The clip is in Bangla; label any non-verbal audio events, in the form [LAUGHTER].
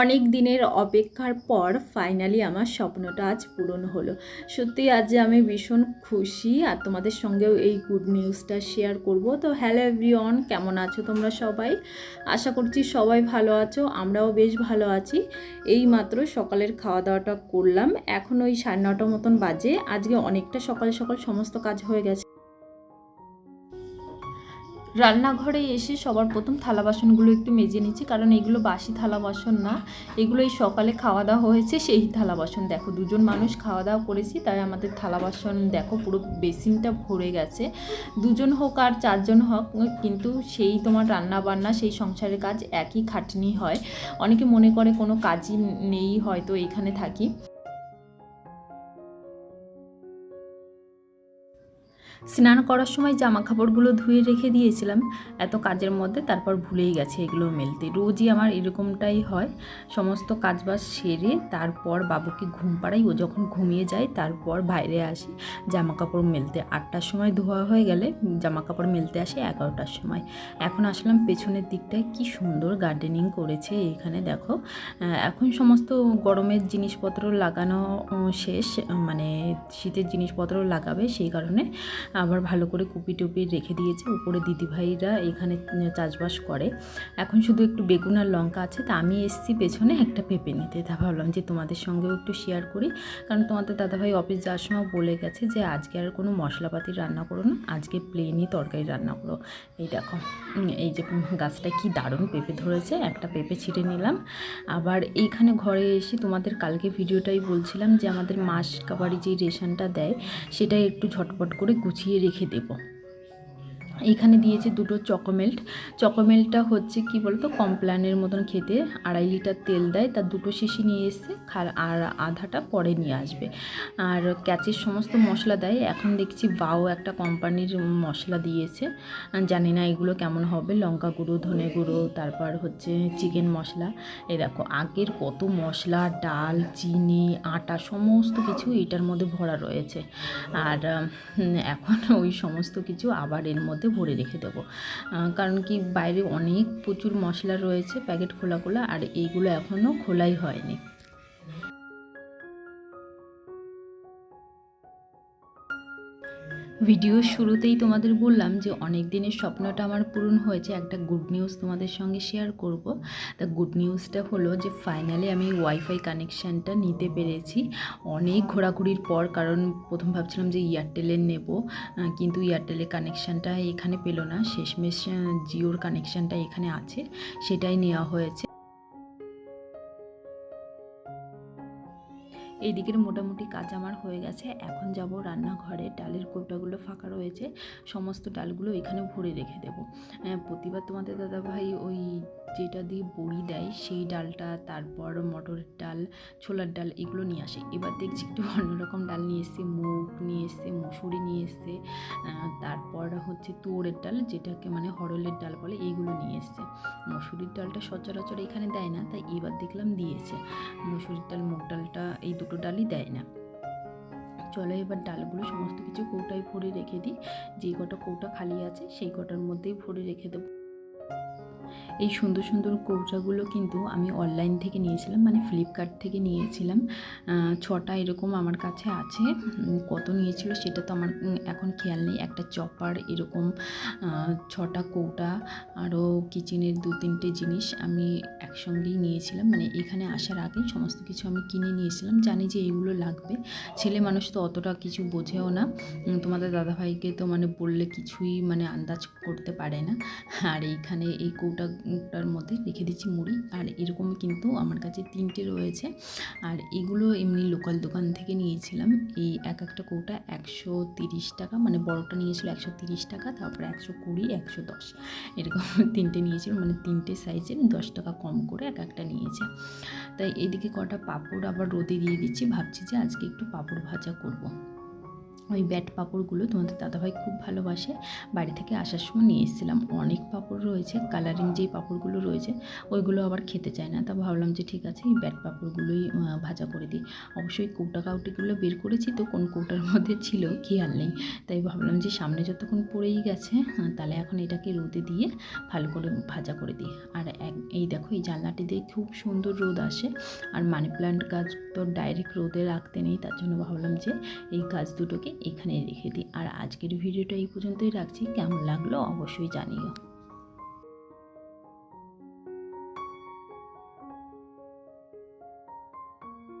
অনেক দিনের অপেক্ষার পর ফাইনালি আমার স্বপ্নটা আজ পূরণ হলো। সত্যি আজ আমি ভীষণ খুশি আর তোমাদের সঙ্গেও এই গুড নিউজটা শেয়ার করব। তো হ্যালো এভরিওয়ান কেমন আছো তোমরা সবাই? আশা করছি সবাই ভালো আছো, আমরাও বেশ ভালো আছি। এই মাত্র সকালের খাওয়া দাওয়াটা করলাম। এখন ওই সাড়ে নটার মতন বাজে। আজকে অনেকটা সকাল সকাল সমস্ত কাজ হয়ে গেছে। রান্নাঘরে এসে সবার প্রথম থালা বাসনগুলো একটু মেজে নিচ্ছি, কারণ এগুলো বাসি থালা বাসন না। এগুলো এই সকালে খাওয়া দাওয়া হয়েছে, সেই থালা বাসন দেখো। দুজন মানুষ খাওয়া দাওয়া করেছি, তাই আমাদের থালা বাসন দেখো পুরো বেসিনটা ভরে গেছে। দুজন হোক আর চারজন হোক, কিন্তু সেই তোমার রান্না বান্না সেই সংসারের কাজ একই খাটনি হয়। অনেকে মনে করে কোনো কাজই নেই, হয়তো এখানে থাকি। স্নান করার সময় জামা কাপড়গুলো ধুয়ে রেখে দিয়েছিলাম। এত কাজের মধ্যে তারপর ভুলেই গেছে এগুলো মেলতে। রোজই আমার এরকমটাই হয়। সমস্ত কাজবাজ সেরে তারপর বাবুকে ঘুম পাড়াই, ও যখন ঘুমিয়ে যায় তারপর বাইরে আসি। জামা কাপড় মেলতে আটটার সময় ধোয়া হয়ে গেলে জামা কাপড় মেলতে আসে এগারোটার সময়। এখন আসলাম পেছনের দিকটায়। কি সুন্দর গার্ডেনিং করেছে এখানে দেখো। এখন সমস্ত গরমের জিনিসপত্র লাগানো শেষ। মানে শীতের জিনিসপত্র লাগাবে সেই কারণে। আবার ভালো করে কুপি টুপি রেখে দিয়েছে। উপরে দিদিভাইরা এখানে চাষবাস করে। এখন শুধু একটু বেগুন আর লঙ্কা আছে। তা আমি এসছি পেছনে একটা পেঁপে নিতে। তা ভাবলাম যে তোমাদের সঙ্গেও একটু শেয়ার করি। কারণ তোমাদের দাদাভাই অফিস যাওয়ার সময় বলে গেছে যে, আজকে আর কোনো মশলাপাতি রান্না করো না। আজকে প্লেনই তরকারি রান্না করো। এই দেখো এই যে গাছটা কি দারুণ পেঁপে ধরেছে। একটা পেঁপে ছিঁড়ে নিলাম। আবার এইখানে ঘরে এসে তোমাদের কালকে ভিডিওটাই বলছিলাম যে, আমাদের মাস কাবারি যে রেশনটা দেয় সেটা একটু ঝটপট করে গুছিয়ে রেখে দেবো। এইখানে দিয়েছে দুটো চকোমেল্ট। চকোমেল্টটা হচ্ছে কি বলতো কমপ্ল্যানের মতন খেতে। আড়াই লিটার তেল দেয়, তার দুটো শিশি নিয়ে এসছে আর আধাটা পরে নিয়ে আসবে। আর ক্যাচের সমস্ত মশলা দেয়। এখন দেখছি বাও একটা কোম্পানির মশলা দিয়েছে। জানি না এগুলো কেমন হবে। লঙ্কা গুঁড়ো, ধনে গুঁড়ো, তারপর হচ্ছে চিকেন মশলা। এ দেখো, আগের কত মশলা, ডাল, চিনি, আটা, সমস্ত কিছু এটার মধ্যে ভরা রয়েছে। আর এখন ওই সমস্ত কিছু আবার এর মধ্যে মধ্যে ভরে রেখে দেবো। কারণ কি বাইরে অনেক প্রচুর মশলা রয়েছে প্যাকেট খোলা খোলা আর এইগুলো এখনও খোলাই হয়নি। ভিডিও শুরুতেই তোমাদের বললাম যে অনেক দিনের স্বপ্নটা আমার পূরণ হয়েছে। একটা গুড নিউজ তোমাদের সঙ্গে শেয়ার করব। তা গুড নিউজটা হলো যে ফাইনালি আমি ওয়াইফাই কানেকশানটা নিতে পেরেছি। অনেক ঘোরাঘুরির পর, কারণ প্রথম ভাবছিলাম যে এয়ারটেলের নেব কিন্তু এয়ারটেলের কানেকশানটা এখানে পেল না। শেষমেশ জিওর কানেকশানটা এখানে আছে, সেটাই নেওয়া হয়েছে। এই দিকের মোটামুটি কাজ আমার হয়ে গেছে। এখন যাব রান্নাঘরে। ডালের কৌটাগুলো ফাঁকা রয়েছে। সমস্ত ডালগুলো এখানে ভরে রেখে দেবো। প্রতিবার তোমাদের দাদাভাই ওই যেটা দিয়ে বড়ি দেয়, সেই ডালটা, তারপর মটরের ডাল, ছোলার ডাল এগুলো নিয়ে আসে। এবার দেখছি একটু অন্যরকম ডাল নিয়ে এসছে, মুগ নিয়ে এসছে, মুসুরি নিয়ে এসছে। তারপর হচ্ছে তুয়োরের ডাল, যেটাকে মানে হরলের ডাল বলে, এইগুলো নিয়ে এসছে। মসুরির ডালটা সচরাচর এখানে দেয় না, তাই এবার দেখলাম দিয়েছে। মসুরির ডাল, মুগ ডালটা এই দুটো ডালই দেয় না। চলো এবার ডালগুলো সমস্ত কিছু কৌটায় ভরে রেখে দিই। যে কটা কৌটা খালি আছে, সেই কটার মধ্যেই ভরে রেখে দেবো। এই সুন্দর সুন্দর কৌটাগুলো কিন্তু আমি অনলাইন থেকে নিয়েছিলাম মানে ফ্লিপকার্ট থেকে নিয়েছিলাম। ছটা এরকম আমার কাছে আছে। কত নিয়েছিল সেটা তো আমার এখন খেয়াল নেই। একটা চপার এরকম ছটা কৌটা আরও কিচেনের দু তিনটে জিনিস আমি একসঙ্গেই নিয়েছিলাম। মানে এখানে আসার আগেই সমস্ত কিছু আমি কিনে নিয়েছিলাম। জানি যে এইগুলো লাগবে। ছেলে মানুষ তো অতটা কিছু বোঝেও না। তোমাদের দাদাভাইকে তো মানে বললে কিছুই মানে আন্দাজ করতে পারে না। আর এইখানে এই কৌটা টার মধ্যে রেখে দিচ্ছি মুড়ি। আর এরকম কিন্তু আমার কাছে তিনটে রয়েছে। আর এগুলো এমনি লোকাল দোকান থেকে নিয়েছিলাম। এই এক একটা কৌটা একশো তিরিশ টাকা মানে বড়টা নিয়েছিল একশো তিরিশ টাকা, তারপরে একশো কুড়ি, একশো দশ। এরকম [LAUGHS] তিনটে নিয়েছিল মানে তিনটে সাইজের দশ টাকা কম করে এক একটা নিয়েছে। তাই এদিকে কটা পাঁপড় আবার রোদে দিয়ে দিচ্ছি। ভাবছি যে আজকে একটু পাঁপড় ভাজা করব। ওই ব্যাট পাঁপড়গুলো তোমাদের দাদাভাই খুব ভালোবাসে। বাড়ি থেকে আসার সময় নিয়ে এসেছিলাম। অনেক পাঁপড় রয়েছে কালারিং যেই পাঁপড়গুলো রয়েছে ওইগুলো আবার খেতে চায় না। তা ভাবলাম যে ঠিক আছে এই ব্যাট পাঁপড়গুলোই ভাজা করে দিই। অবশ্যই কৌটা কাউটিগুলো বের করেছি তো কোন কৌটার মধ্যে ছিল খেয়াল নেই। তাই ভাবলাম যে সামনে যতক্ষণ পড়েই গেছে হ্যাঁ, তাহলে এখন এটাকে রোদে দিয়ে ভালো করে ভাজা করে দিই। আর এক এই দেখো এই জানলাটি দিয়ে খুব সুন্দর রোদ আসে। আর মানি প্ল্যান্ট গাছ তো ডাইরেক্ট রোদে রাখতে নেই তার জন্য ভাবলাম যে এই গাছ দুটোকে এখানে রেখে দিই। আর আজকের ভিডিওটা এই পর্যন্তই রাখছি। কেমন লাগল অবশ্যই জানিও।